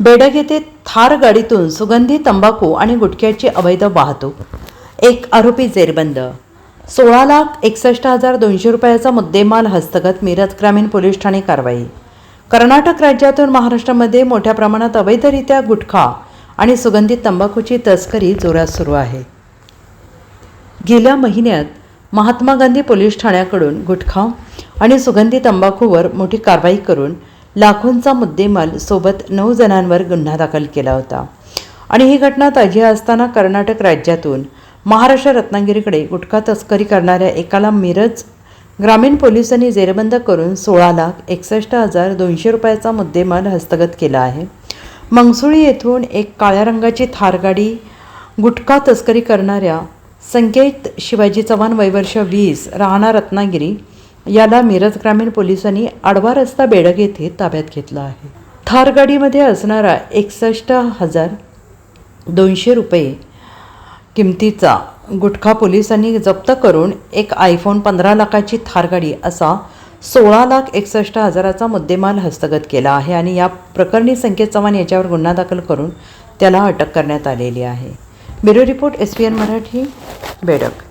बेडग येथे थार गाडीतून सुगंधी तंबाखू आणि गुटख्याची अवैध वाहतूक. एक आरोपी जेरबंद. सोळा लाख एकसष्ट हजार दोनशे रुपयाचा मुद्देमाल हस्तगत मिरज ग्रामीण पोलीस ठाणे कारवाई. कर्नाटक राज्यातून महाराष्ट्रामध्ये मोठ्या प्रमाणात अवैधरित्या गुटखा आणि सुगंधित तंबाखूची तस्करी जोरात सुरू आहे. गेल्या महिन्यात महात्मा गांधी पोलीस ठाण्याकडून गुटखा आणि सुगंधी तंबाखूवर मोठी कारवाई करून लाखोंचा मुद्देमाल सोबत नऊ जणांवर गुन्हा दाखल केला होता. आणि ही घटना ताजी असताना कर्नाटक राज्यातून महाराष्ट्र रत्नागिरीकडे गुटखा तस्करी करणाऱ्या एकाला मिरज ग्रामीण पोलिसांनी जेरबंद करून सोळा लाख एकसष्ट हजार दोनशे रुपयाचा मुद्देमाल हस्तगत केला आहे. मंगसुळी येथून एक काळ्या रंगाची थार गाडी गुटखा तस्करी करणाऱ्या संकेत शिवाजी चव्हाण वयवर्ष वीस राहणार रत्नागिरी याला मिरज ग्रामीण पोलिसांनी आडवा रस्ता बेडग येथे ताब्यात घेतला आहे. थार गाडीमध्ये असणारा एकसष्ट हजार दोनशे रुपये किमतीचा गुटखा पोलिसांनी जप्त करून एक आयफोन पंधरा लाखाची थार गाडी असा सोळा लाख एकसष्ट हजाराचा मुद्देमाल हस्तगत केला आहे आणि या प्रकरणी संकेत चव्हाण याच्यावर गुन्हा दाखल करून त्याला अटक करण्यात आलेली आहे. Bureau report S P N Marathi बेडक.